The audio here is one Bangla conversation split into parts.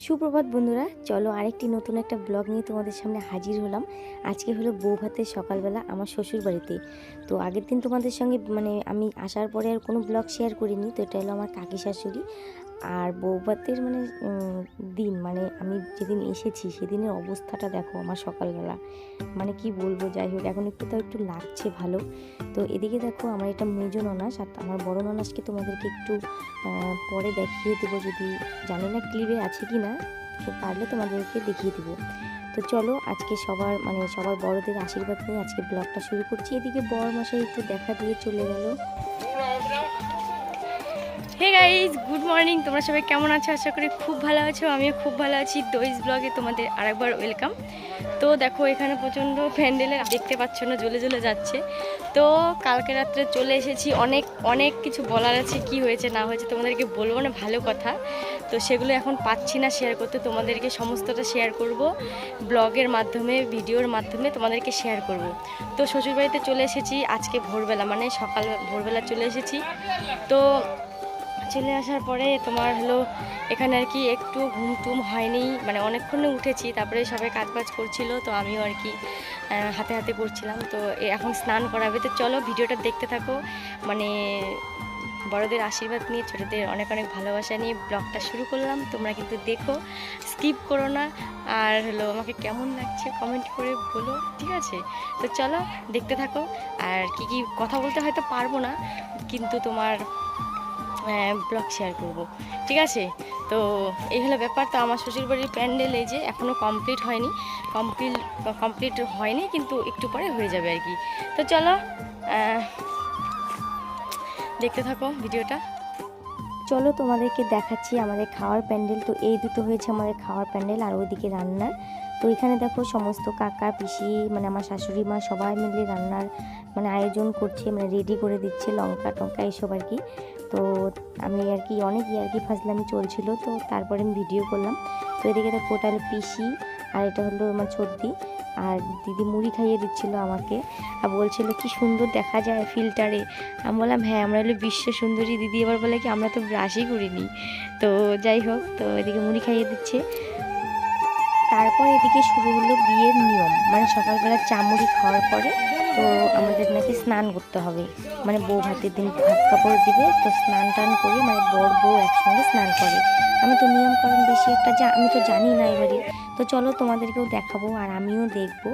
সুপ্রভাত বন্ধুরা, চলো আরেকটি নতুন একটা ব্লগ নিয়ে তোমাদের সামনে হাজির হলাম। আজকে হলো বউ ভাতের সকালবেলা আমার শ্বশুর বাড়িতে। তো আগের দিন তোমাদের সঙ্গে মানে আমি আসার পরে আর কোনো ব্লগ শেয়ার করিনি, তো এটা হলো আমার কাকি শাশুড়ি। আর বউ ভাতের মানে দিন মানে আমি যেদিন এসেছি সেদিনের অবস্থাটা দেখো আমার সকালবেলা। মানে কি বলব, যাই হোক, এখন একটু তাও একটু লাগছে ভালো। তো এদিকে দেখো আমার এটা মেজো ননাস আর আমার বড় ননাসকে তোমাদেরকে একটু পরে দেখিয়ে দেবো যদি জানি না ক্লিপে আছে কি না, তো পারলে তোমাদেরকে দেখিয়ে দেবো। তো চলো আজকে সবার মানে সবার বড়দের আশীর্বাদ নিয়ে আজকে ব্লগটা শুরু করছি। এদিকে বড় মশাই একটু দেখা দিয়ে চলে গেল। হে গাইজ গুড মর্নিং তোমরা সবাই কেমন আছো? আশা করি খুব ভালো আছো। আমিও খুব ভালো আছি। দইস ব্লগে তোমাদের আরেকবার ওয়েলকাম তো দেখো, এখানে প্রচণ্ড প্যান্ডেলে দেখতে পাচ্ছ না, জ্বলে জ্বলে যাচ্ছে। তো কালকে রাত্রে চলে এসেছি। অনেক অনেক কিছু বলার আছে, কি হয়েছে না হয়েছে তোমাদেরকে বলব না, ভালো কথা। তো সেগুলো এখন পাচ্ছি না শেয়ার করতে। তোমাদেরকে সমস্তটা শেয়ার করব। ব্লগের মাধ্যমে ভিডিওর মাধ্যমে তোমাদেরকে শেয়ার করব। তো শ্বশুরবাড়িতে চলে এসেছি। আজকে ভোরবেলা মানে সকাল ভোরবেলা চলে এসেছি। তো চলে আসার পরে তোমার হলো এখানে আর কি একটু ঘুম টুম হয়নি মানে অনেকক্ষণে উঠেছি, তারপরে সবাই কাজ বাজ করছিল, তো আমিও আর কি হাতে হাতে করছিলাম, তো এখন স্নান করাবে। তো চলো ভিডিওটা দেখতে থাকো মানে বড়দের আশীর্বাদ নিয়ে, ছোটদের অনেক অনেক ভালোবাসা নিয়ে ব্লগটা শুরু করলাম, তোমরা কিন্তু দেখো, স্কিপ করো না, আর হলো আমাকে কেমন লাগছে কমেন্ট করে বলো, ঠিক আছে? তো চলো দেখতে থাকো, আর কি কি কথা বলতে হয়তো পারব না, কিন্তু তোমার ব্লগ শেয়ার করব। ঠিক আছে? তো এই হলো ব্যাপার। তো আমার শ্বশুরবাড়ির প্যান্ডেল এই যে এখনও কমপ্লিট হয়নি। কমপ্লিট কমপ্লিট হয়নি, কিন্তু একটু পরে হয়ে যাবে আর কি। তো চলো দেখতে থাকো ভিডিওটা। চলো তোমাদেরকে দেখাচ্ছি আমাদের খাওয়ার প্যান্ডেল। তো এই দুটো হয়েছে আমাদের খাওয়ার প্যান্ডেল আর ওইদিকে রান্নার। তো এখানে দেখো সমস্ত কাকা, পিসি মানে আমার শাশুড়ি মা সবাই মিলে রান্নার মানে আয়োজন করছে মানে রেডি করে দিচ্ছে লঙ্কা টঙ্কা এসব আর কি। তো আমি আর কি অনেক আর কি ফাজলামি চলছিল, তো তারপরে আমি ভিডিও করলাম। তো এদিকে তো ওটা হলো পিসি আর এটা হলো আমার সর্দি আর দিদি মুড়ি খাইয়ে দিচ্ছিল আমাকে আর বলছিল, কি সুন্দর দেখা যায় ফিল্টারে। আমি বললাম হ্যাঁ আমরা হলো বিশ্ব সুন্দরী দিদি। এবার বলে কি, আমরা তো ব্রাশই করিনি। তো যাই হোক, তো এদিকে মুড়ি খাইয়ে দিচ্ছে। তারপর এদিকে শুরু হলো বিয়ের নিয়ম। মানে সকালবেলা চামড়ি খাওয়ার পরে তো স্নান করতে হবে। মানে বউ ভাতের দিন ভাত কাপড় দিবে, তো স্নান টান করে মানে বর বউ একসঙ্গে স্নান করে। আমি তো নিয়ম কারণ বেশি একটা যা আমি তো জানি না এবারে। তো চলো তোমাদেরকেও দেখাবো আর আমিও দেখব।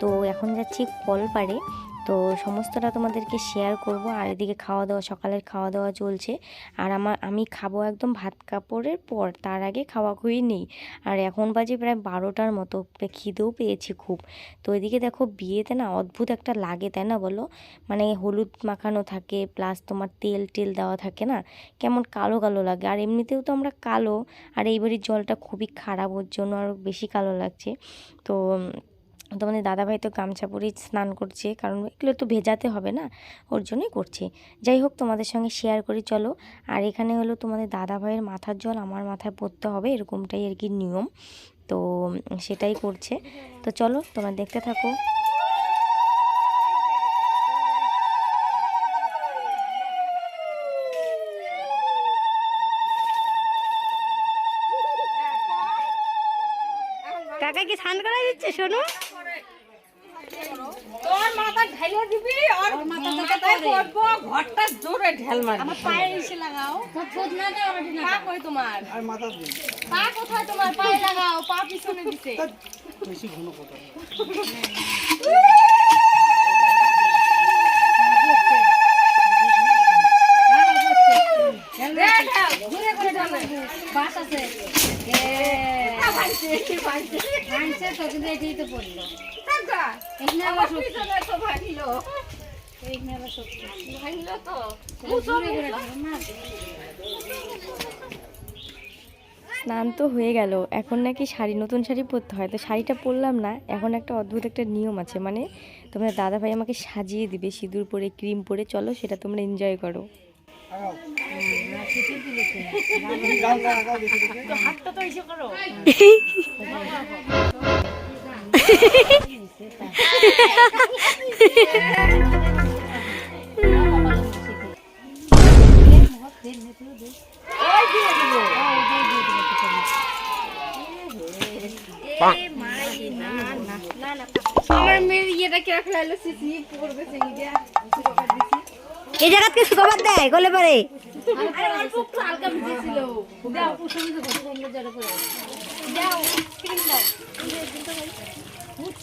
তো এখন যাচ্ছি কলপাড়ে। তো সমস্তটা তোমাদেরকে শেয়ার করব। আর এদিকে খাওয়া দাওয়া সকালের খাওয়া দাওয়া চলছে। আর আমার, আমি খাব একদম ভাত কাপড়ের পর, তার আগে খাওয়া খুঁই নেই। আর এখন বাজে প্রায় বারোটার মতো খিদেও পেয়েছি খুব। তো এদিকে দেখো বিয়েতে না অদ্ভুত একটা লাগে, তাই না বলো? মানে হলুদ মাখানো থাকে প্লাস তোমার তেল টেল দেওয়া থাকে না? কেমন কালো কালো লাগে। আর এমনিতেও তো আমরা কালো, আর এইবারের জলটা খুবই খারাপ, ওর জন্য আরও বেশি কালো লাগছে। তো তোমাদের দাদাভাই তো গামছা পরেই স্নান করছে, কারণ এগুলো তো ভেজাতে হবে না, ওর জন্যই করছে। যাই হোক, তোমাদের সঙ্গে শেয়ার করি, চলো। আর এখানে হলো তোমাদের দাদাভাইয়ের মাথার জল, আমার মাথায় পড়তে হবে, এরকমটাই আর কি নিয়ম। তো সেটাই করছে। তো চলো, তোমরা দেখতে থাকো। কাকা কি স্নান করা দিচ্ছে, শোনো। তোর মাথা ঢেলে দিবি আর মাথায় পড়ব ঘরটা জোরে ঢেল মারবি। আমার পায়ে এসে লাগাও। পা কই তোমার? পা কোথায় তোমার? পায়ে লাগাও পা পিছনে দিছে ঘুরে ঘুরে ঢালে বাস আছে। তো কিন্তু এটাই তো পড়ল। টাকা এখানে আবার পিছনে তো ভাগিলো এখানে আবার শক্তি। ভাগিলো তো। ঘুরে ঘুরে স্নান তো হয়ে গেল। এখন নাকি শাড়ি নতুন শাড়ি পরতে হয়। তো শাড়িটা পরলাম না। এখন একটা অদ্ভুত একটা নিয়ম আছে। মানে তোমরা দাদা ভাই আমাকে সাজিয়ে দিবে সিঁদুর পরে ক্রিম পরে। চলো সেটা তোমরা এনজয় করো। হাতটা তো এসে করো। আমার মেয়ের ইয়েটা এই জায়গা থেকে শুকাবার দেয় গলে পারে দাও।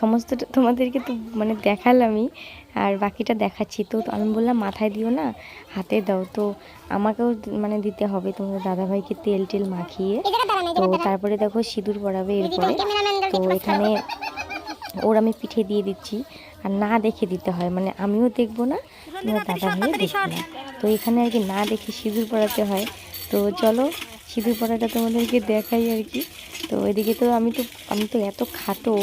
সমস্তটা তোমাদেরকে তো মানে দেখালামই আর বাকিটা দেখাচ্ছি। তো আমি বললাম মাথায় দিও না হাতে দাও। তো আমাকেও মানে দিতে হবে তোমাদের দাদাভাইকে তেল টেল মাখিয়ে। তো তারপরে দেখো সিঁদুর পরাবে এরপরে। তো এখানে ওর আমি পিঠে দিয়ে দিচ্ছি আর না দেখে দিতে হয়। মানে আমিও দেখব না তোমার দাদা ভাইও দেখবে না। তো এখানে আর কি না দেখে সিঁদুর পড়াতে হয়। তো চলো সিঁদুর পরাটা তোমাদেরকে দেখাই আর কি। তো এদিকে তো আমি তো আমি তো এত খাটো।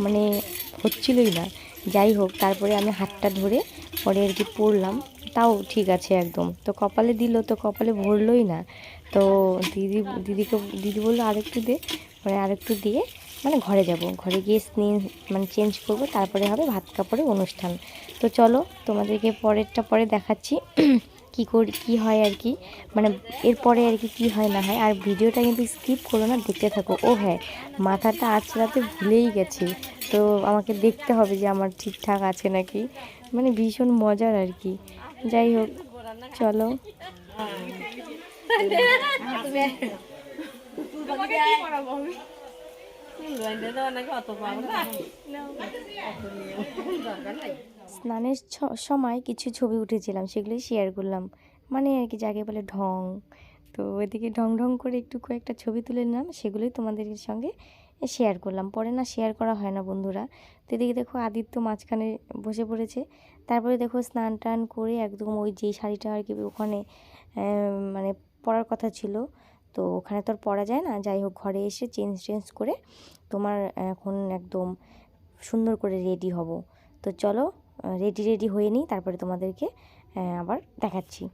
মানে হচ্ছিলই না। যাই হোক, তারপরে আমি হাতটা ধরে পরে আর কি পড়লাম। তাও ঠিক আছে একদম। তো কপালে দিল তো কপালে ভরলই না। তো দিদি, দিদিকে, দিদি বলল, আরেকটু দে। মানে আরেকটু দিয়ে মানে ঘরে যাব। ঘরে গিয়ে স্নেহ মানে চেঞ্জ করব। তারপরে হবে ভাত কাপড়ে অনুষ্ঠান। তো চলো তোমাদেরকে পরেরটা পরে দেখাচ্ছি। কি করি কী হয় আর কি মানে এরপরে আর কি কী হয় না হয় আর ভিডিওটা কিন্তু স্কিপ করো না দেখতে থাকো। ও হ্যাঁ মাথাটা আঁচড়াতে ভুলেই গেছি। তো আমাকে দেখতে হবে যে আমার ঠিকঠাক আছে নাকি। মানে ভীষণ মজার আর কি। যাই হোক চলো। স্নানের সময় কিছু ছবি উঠেছিলাম, সেগুলোই শেয়ার করলাম। মানে আর কি যাকে বলে ঢং। তো ওইদিকে ঢং ঢং করে একটু কয়েকটা ছবি তুলে নিলাম, সেগুলোই তোমাদের সঙ্গে শেয়ার করলাম। পরে না শেয়ার করা হয় না বন্ধুরা। তো এদিকে দেখো আদিত্য মাঝখানে বসে পড়েছে। তারপরে দেখো স্নান টান করে একদম ওই যে শাড়িটা আর কি ওখানে মানে পরার কথা ছিল। তো ওখানে তো আর পরা যায় না। যাই হোক ঘরে এসে চেঞ্জ চেঞ্জ করে তোমার এখন একদম সুন্দর করে রেডি হব। তো চলো রেডি রেডি হয়ে নিই তারপরে তোমাদেরকে আবার দেখাচ্ছি।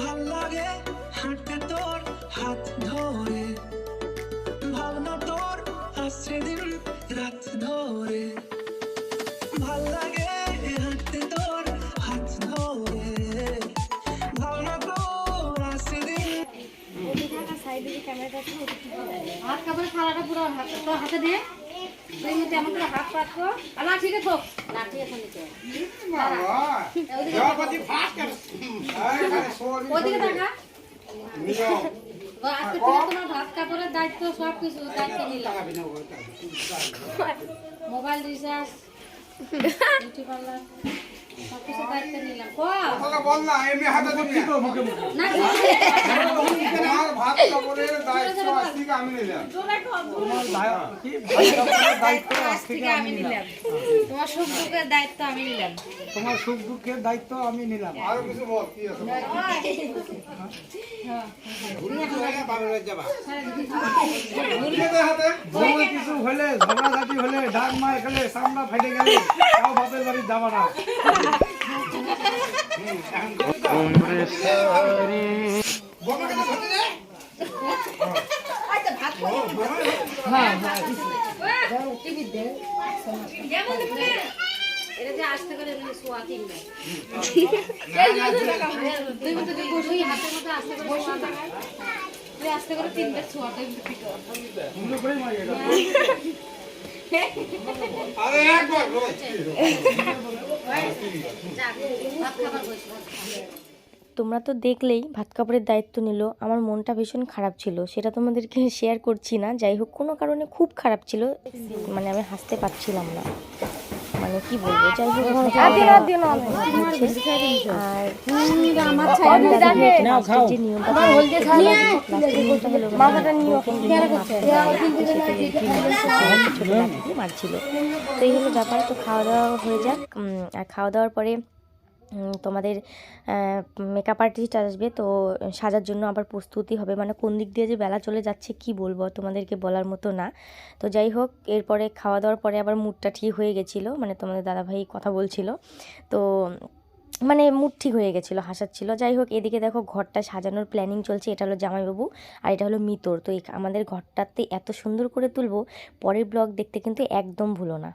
ভালো লাগে হাঁটতে তোর হাত ধরে। ভালো লাগে হাঁটতে তোর হাত ধরে। ভাবনা তোর আসছে দিন। হাত কাপড়ে থালাটা পুরো হাত দিয়ে সেই মধ্যে এমন করে হাত পাতবো আর লাঠি রেখো লাঠি এখন নিচে ওদিকে দেখা আজকে তোমার ভাত কাপড়ের দায়িত্ব সব কিছু দায়িত্ব নিলাম মোবাইল রিচার্জ বিউটি পার্লার সব কিছু দায়িত্ব নিলাম ক বল না এমনি হাতে তো কি করব মুখে মুখে না আমার ভাত কাপড়ের দায়িত্ব আজ থেকে আমি নিলাম তোমার সুখ দুঃখের দায়িত্ব আমি নিলাম তোমার সুখ দুঃখের দায়িত্ব আমি নিলাম আরও কিছু বল কি আছে কিছু হলে ঝগড়াঝাটি হলে ডাক মার খেলে সামনা ফেটে গেলে তাও বাপের বাড়ি যাবা না এটা যে আসতে করে এমনি শোয়া তিন দুই মিনিট দুই বসে হাতের মধ্যে আসতে করে শোয়া থাকে। আসতে করে। তিনটা শোয়া আরে একবার রোজ ভাত খাবার বসবো তোমরা তো দেখলেই ভাত কাপড়ের দায়িত্ব নিল। আমার মনটা ভীষণ খারাপ ছিল সেটা তোমাদেরকে শেয়ার করছি না। যাই হোক কোনো কারণে খুব খারাপ ছিল মানে আমি হাসতে পারছিলাম না। মানে কি বলব যাই হোক। আর যে নিয়মটা মারছিল তো এই হলো ব্যাপার। তো খাওয়া দাওয়া হয়ে যাক। আর খাওয়া দাওয়ার পরে তোমাদের মেকআপ আর্টিস্ট আসবে, তো সাজার জন্য আবার প্রস্তুতি হবে। মানে কোন দিক দিয়ে যে বেলা চলে যাচ্ছে কি বলব, তোমাদেরকে বলার মতো না। তো যাই হোক, এরপরে খাওয়া দাওয়ার পরে আবার মুডটা ঠিক হয়ে গেছিল। মানে তোমাদের দাদাভাই কথা বলছিল। তো মানে মুড ঠিক হয়ে গেছিল, হাসাচ্ছিল। যাই হোক, এদিকে দেখো ঘরটা সাজানোর প্ল্যানিং চলছে। এটা হলো জামাইবাবু আর এটা হলো মিতর। তো আমাদের ঘরটাতে এত সুন্দর করে তুলবো, পরের ব্লগ দেখতে কিন্তু একদম ভুলো না।